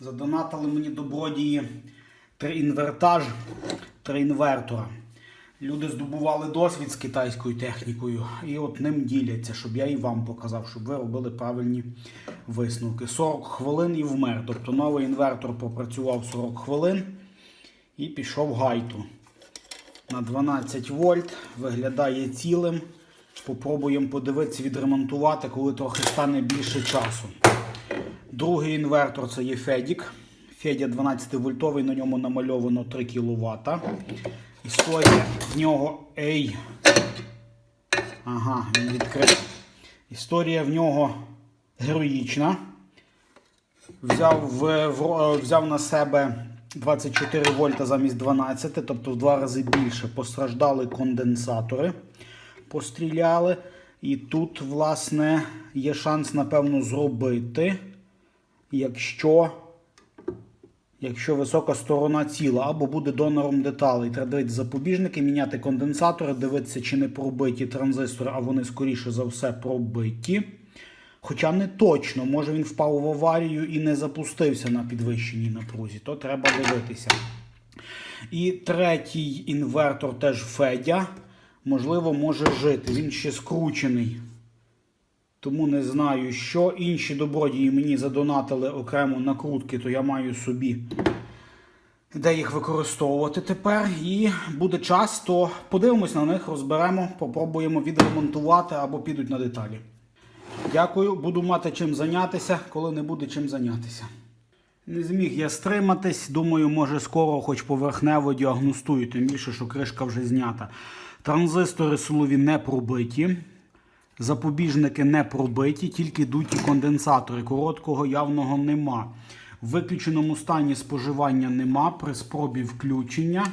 Задонатили мені добродії три інвертаж, три інвертора. Люди здобували досвід з китайською технікою і от ним діляться, щоб я і вам показав, щоб ви робили правильні висновки. 40 хвилин і вмер. Тобто новий інвертор попрацював 40 хвилин і пішов гайту. На 12 вольт виглядає цілим. Попробуємо подивитися, відремонтувати, коли трохи стане більше часу. Другий інвертор це є Федік. Федя 12 вольтовий, на ньому намальовано 3 кВт. Історія в нього ей. Ага, він відкрив. Історія в нього героїчна. Взяв, в, в, взяв на себе 24 вольта замість 12, тобто в два рази більше. Постраждали конденсатори, постріляли. І тут, власне, є шанс, напевно, зробити, якщо, якщо висока сторона ціла, або буде донором деталей. Треба дивитися запобіжники, міняти конденсатори, дивитися, чи не пробиті транзистори, а вони, скоріше за все, пробиті. Хоча не точно, може він впав в аварію і не запустився на підвищеній напрузі, то треба дивитися. І третій інвертор теж Федя. Можливо, може жити. Він ще скручений. Тому не знаю, що. Інші добродії мені задонатили окремо накрутки, то я маю собі де їх використовувати тепер. І буде час, то подивимось на них, розберемо, попробуємо відремонтувати або підуть на деталі. Дякую, буду мати чим зайнятися, коли не буде чим зайнятися. Не зміг я стриматись. Думаю, може скоро хоч поверхнево діагностую, тим більше, що кришка вже знята. Транзистори силові не пробиті, запобіжники не пробиті, тільки дуті конденсатори. Короткого явного нема. В виключеному стані споживання нема. При спробі включення.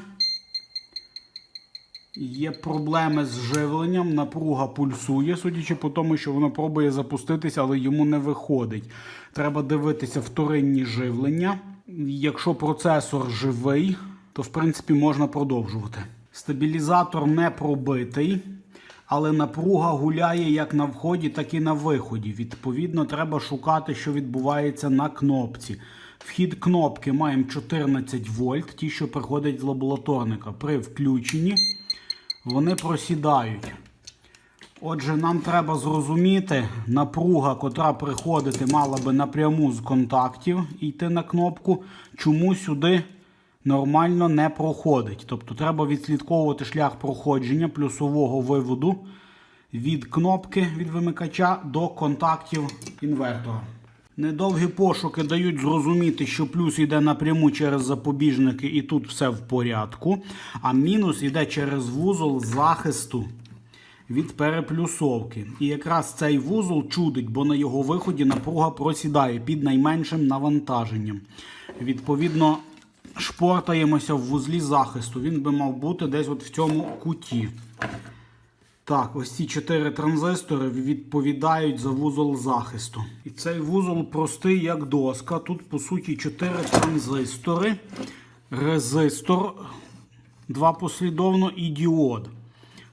Є проблеми з живленням, напруга пульсує, судячи по тому, що воно пробує запуститися, але йому не виходить. Треба дивитися вторинні живлення. Якщо процесор живий, то в принципі можна продовжувати. Стабілізатор не пробитий, але напруга гуляє як на вході, так і на виході. Відповідно, треба шукати, що відбувається на кнопці. Вхід кнопки маємо 14 вольт, ті, що приходять з лабораторника. При включенні вони просідають. Отже, нам треба зрозуміти, напруга, котра приходити мала би напряму з контактів йти на кнопку, чому сюди нормально не проходить. Тобто треба відслідковувати шлях проходження плюсового виводу від кнопки від вимикача до контактів інвертора. Недовгі пошуки дають зрозуміти, що плюс йде напряму через запобіжники, і тут все в порядку. А мінус йде через вузол захисту від переплюсовки. І якраз цей вузол чудить, бо на його виході напруга просідає під найменшим навантаженням. Відповідно, шпортаємося в вузлі захисту. Він би мав бути десь от в цьому куті. Так, ось ці чотири транзистори відповідають за вузол захисту. І цей вузол простий як доска. Тут, по суті, чотири транзистори, резистор, два послідовно і діод.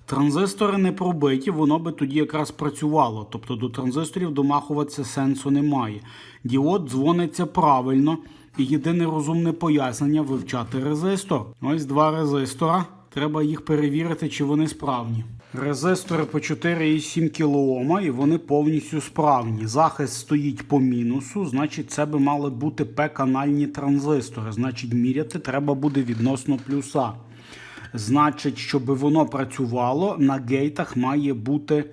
Транзистори не пробиті, воно би тоді якраз працювало. Тобто до транзисторів домахуватися сенсу немає. Діод дзвониться правильно. І єдине розумне пояснення вивчати резистор. Ось два резистора. Треба їх перевірити, чи вони справні. Резистори по 4,7 кОм і вони повністю справні. Захист стоїть по мінусу, значить, це би мали бути П-канальні транзистори. Значить, міряти треба буде відносно плюса. Значить, щоб воно працювало, на гейтах має бути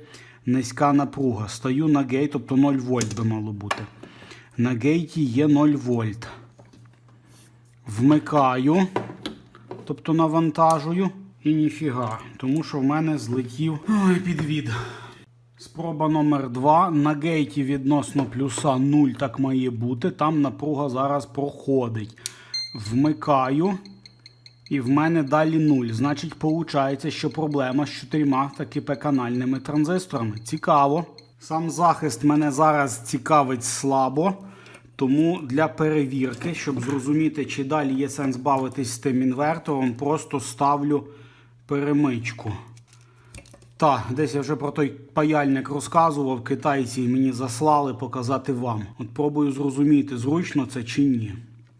низька напруга. Стаю на гейт, тобто 0 вольт би мало бути. На гейті є 0 вольт. Вмикаю, тобто навантажую. І ніфіга, тому що в мене злетів ой, підвід. Спроба номер 2 На гейті відносно плюса 0 так має бути. Там напруга зараз проходить. Вмикаю. І в мене далі 0. Значить, виходить, що проблема з чотирма таки П-канальними транзисторами. Цікаво. Сам захист мене зараз цікавить слабо. Тому для перевірки, щоб зрозуміти, чи далі є сенс бавитись з тим інвертором, просто ставлю перемичку. Та, десь я вже про той паяльник розказував, китайці мені заслали показати вам. От пробую зрозуміти, зручно це чи ні.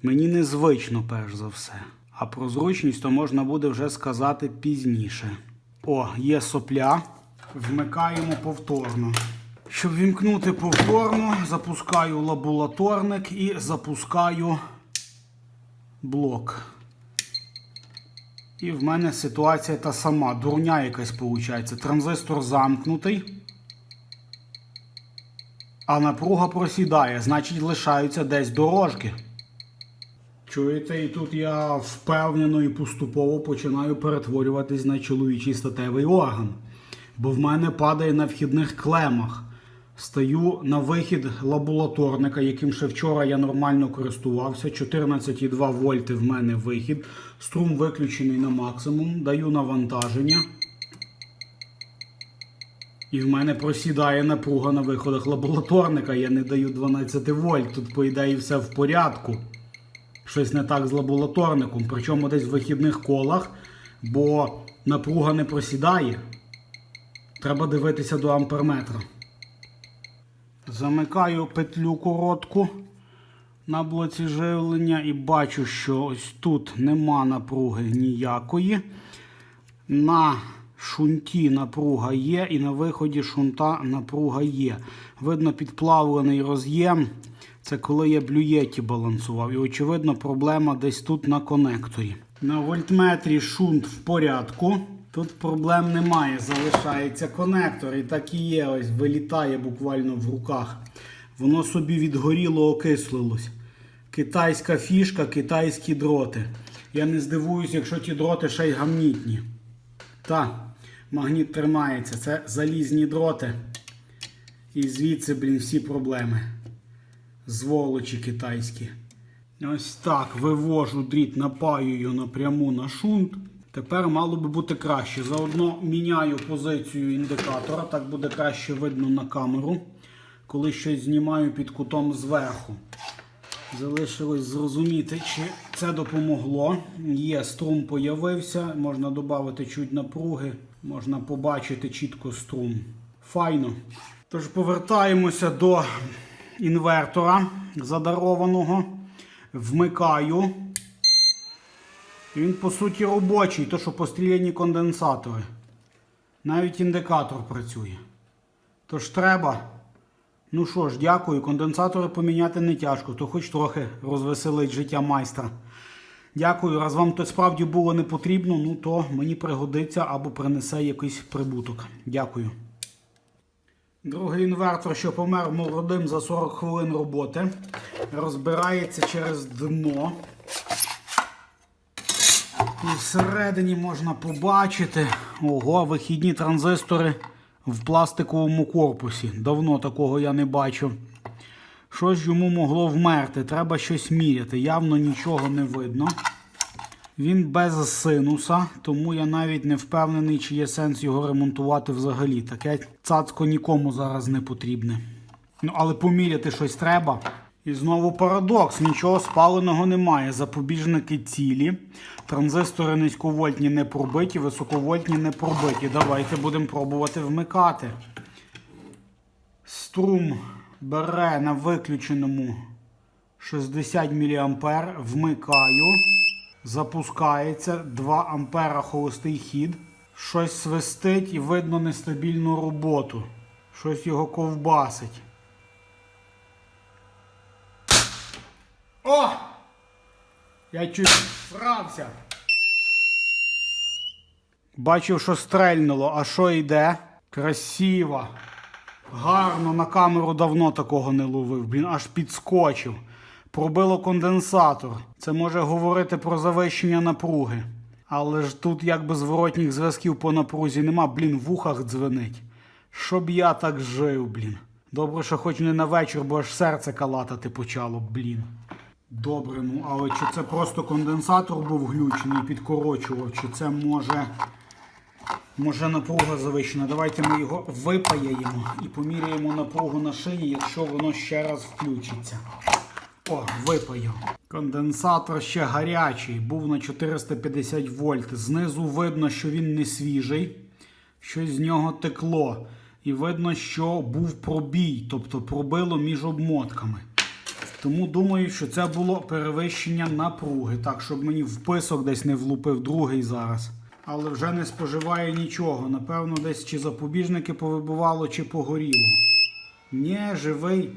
Мені незвично, перш за все. А про зручність то можна буде вже сказати пізніше. О, є сопля. Вмикаємо повторно. Щоб вімкнути повторно, запускаю лабораторник і запускаю блок. І в мене ситуація та сама. Дурня якась виходить. Транзистор замкнутий. А напруга просідає, значить лишаються десь дорожки. Чуєте, і тут я впевнено і поступово починаю перетворюватись на чоловічий статевий орган. Бо в мене падає на вхідних клемах. Стаю на вихід лабораторника, яким ще вчора я нормально користувався. 14,2 вольти в мене вихід. Струм виключений на максимум. Даю навантаження. І в мене просідає напруга на виходах лабораторника. Я не даю 12 вольт. Тут, по ідеї, все в порядку. Щось не так з лабораторником. Причому десь в вихідних колах, бо напруга не просідає. Треба дивитися до амперметра. Замикаю петлю коротку на блоці живлення і бачу, що ось тут нема напруги ніякої. На шунті напруга є, і на виході шунта напруга є. Видно, підплавлений роз'єм. Це коли я блюєті балансував. І, очевидно, проблема десь тут на конекторі. На вольтметрі шунт в порядку. Тут проблем немає, залишається конектор. І так і є, ось вилітає буквально в руках. Воно собі відгоріло, окислилось. Китайська фішка, китайські дроти. Я не здивуюсь, якщо ті дроти ще й гамнітні. Та, магніт тримається. Це залізні дроти. І звідси, блін, всі проблеми. Зволочі китайські. Ось так вивожу дріт, напаюю напряму на шунт. Тепер мало би бути краще. Заодно міняю позицію індикатора, так буде краще видно на камеру, коли щось знімаю під кутом зверху. Залишилось зрозуміти, чи це допомогло. Є струм появився, можна додати чуть напруги, можна побачити чітко струм. Файно. Тож повертаємося до інвертора задарованого. Вмикаю. Він, по суті, робочий, то що постріляні конденсатори. Навіть індикатор працює. Тож треба. Ну що ж, дякую. Конденсатори поміняти не тяжко, то хоч трохи розвеселить життя майстра. Дякую. Раз вам то справді було не потрібно, ну то мені пригодиться або принесе якийсь прибуток. Дякую. Другий інвертор, що помер молодим за 40 хвилин роботи, розбирається через дно. І всередині можна побачити ого, вихідні транзистори в пластиковому корпусі. Давно такого я не бачив. Що ж йому могло вмерти? Треба щось міряти. Явно нічого не видно. Він без синуса, тому я навіть не впевнений, чи є сенс його ремонтувати взагалі. Таке цацко нікому зараз не потрібне. Ну, але поміряти щось треба. І знову парадокс: нічого спаленого немає. Запобіжники цілі. Транзистори низьковольтні не пробиті, високовольтні не пробиті. Давайте будемо пробувати вмикати. Струм бере на виключеному 60 мА. Вмикаю. Запускається 2 ампера холостий хід. Щось свистить і видно нестабільну роботу. Щось його ковбасить. О! Я чуть врався. Бачив, що стрельнуло, а що йде? Красиво. Гарно на камеру давно такого не ловив. Блін, аж підскочив. Пробило конденсатор. Це може говорити про завищення напруги. Але ж тут якби зворотніх зв'язків по напрузі нема, блін, в ухах дзвенить. Щоб я так жив, блін. Добре, що хоч не на вечір, бо аж серце калатати почало, блін. Добре, ну але чи це просто конденсатор був глючений, підкорочував, чи це може. Може напруга завищена. Давайте ми його випаяємо і поміряємо напругу на шиї, якщо воно ще раз включиться. О, випаю. Конденсатор ще гарячий, був на 450 вольт. Знизу видно, що він не свіжий. щось з нього текло. І видно, що був пробій, тобто пробило між обмотками. Тому думаю, що це було перевищення напруги. Так, щоб мені вписок десь не влупив другий зараз. Але вже не споживає нічого. Напевно, десь чи запобіжники повибивало, чи погоріло. Ні, живий.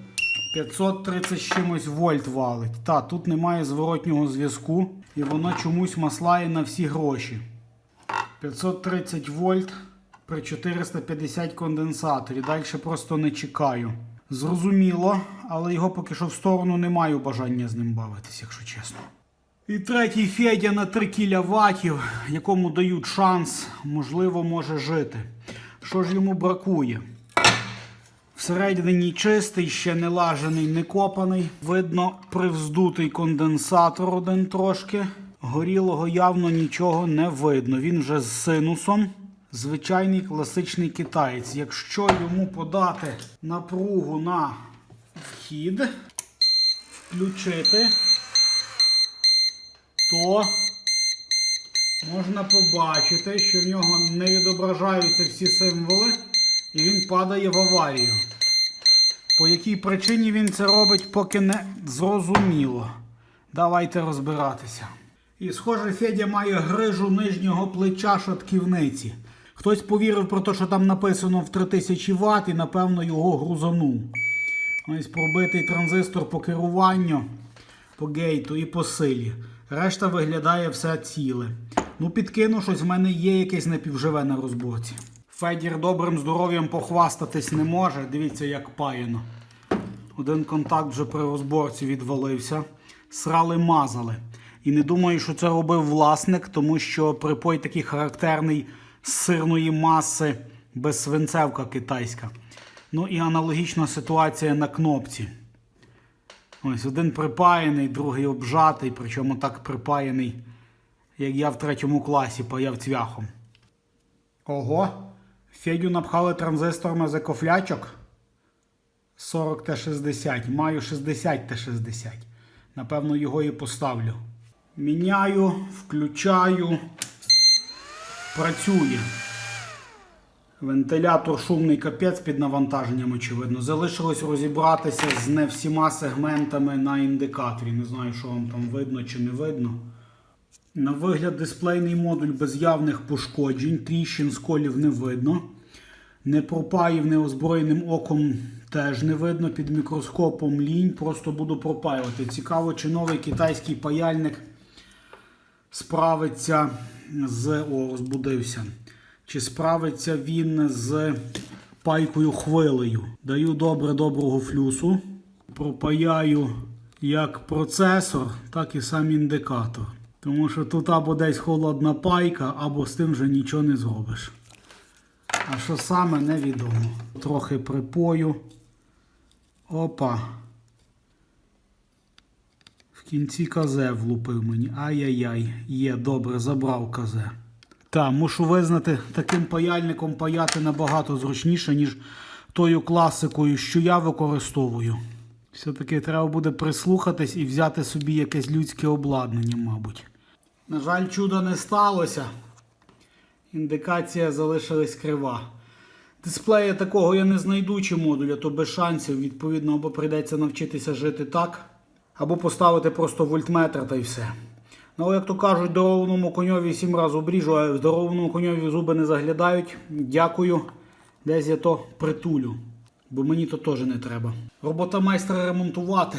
530 з чимось вольт валить. Та, тут немає зворотнього зв'язку, і воно чомусь маслає на всі гроші. 530 вольт при 450 конденсаторі. Далі просто не чекаю. Зрозуміло, але його поки що в сторону не маю бажання з ним бавитись, якщо чесно. І третій Федя на 3 кіловатів, якому дають шанс, можливо, може жити. Що ж йому бракує? Всередині чистий, ще не лажений, не копаний. Видно, привздутий конденсатор один трошки. Горілого явно нічого не видно. Він вже з синусом. Звичайний класичний китаєць. Якщо йому подати напругу на вхід, включити, то можна побачити, що в нього не відображаються всі символи, і він падає в аварію. По якій причині він це робить, поки не зрозуміло. Давайте розбиратися. І схоже, Федя має грижу нижнього плеча шатківниці. Хтось повірив про те, що там написано в 3000 Вт і напевно його грузанув. Ось пробитий транзистор по керуванню, по гейту і по силі. Решта виглядає все ціле. Ну, підкину щось, в мене є якесь напівживе на розборці. Федір добрим здоров'ям похвастатись не може. Дивіться, як паяно. Один контакт вже при розборці відвалився. Срали мазали. І не думаю, що це робив власник, тому що припой такий характерний з сирної маси безсвинцевка китайська. Ну і аналогічна ситуація на кнопці. Ось один припаяний, другий обжатий, причому так припаяний, як я в третьому класі паяв цвяхом. Ого, Федю напхали транзисторами з екофлячок 40 Т60. Маю 60 Т60. Напевно, його і поставлю. Міняю, включаю. Працює. Вентилятор шумний капець під навантаженням, очевидно. Залишилось розібратися з не всіма сегментами на індикаторі. Не знаю, що вам там видно чи не видно. На вигляд дисплейний модуль без явних пошкоджень, тріщин сколів не видно. Не пропаїв неозброєним оком теж не видно. Під мікроскопом лінь, просто буду пропаювати. Цікаво, чи новий китайський паяльник справиться з. О, розбудився. Чи справиться він з пайкою хвилею. Даю добре доброго флюсу. Пропаяю як процесор, так і сам індикатор. Тому що тут або десь холодна пайка, або з тим вже нічого не зробиш. А що саме невідомо. Трохи припою. Опа. Кінці казе влупив мені. Ай-яй-яй. Є, добре, забрав казе. Та, мушу визнати, таким паяльником паяти набагато зручніше, ніж тою класикою, що я використовую. Все-таки треба буде прислухатись і взяти собі якесь людське обладнання, мабуть. На жаль, чуда не сталося. Індикація залишилась крива. Дисплея такого я не знайду чи модуля, то без шансів. Відповідно, або прийдеться навчитися жити так, або поставити просто вольтметр та й все. Ну, але як то кажуть, здоровому коньові сім разів обріжу, а здоровому коньові зуби не заглядають. Дякую. Десь я то притулю. Бо мені то теж не треба. Робота майстра ремонтувати.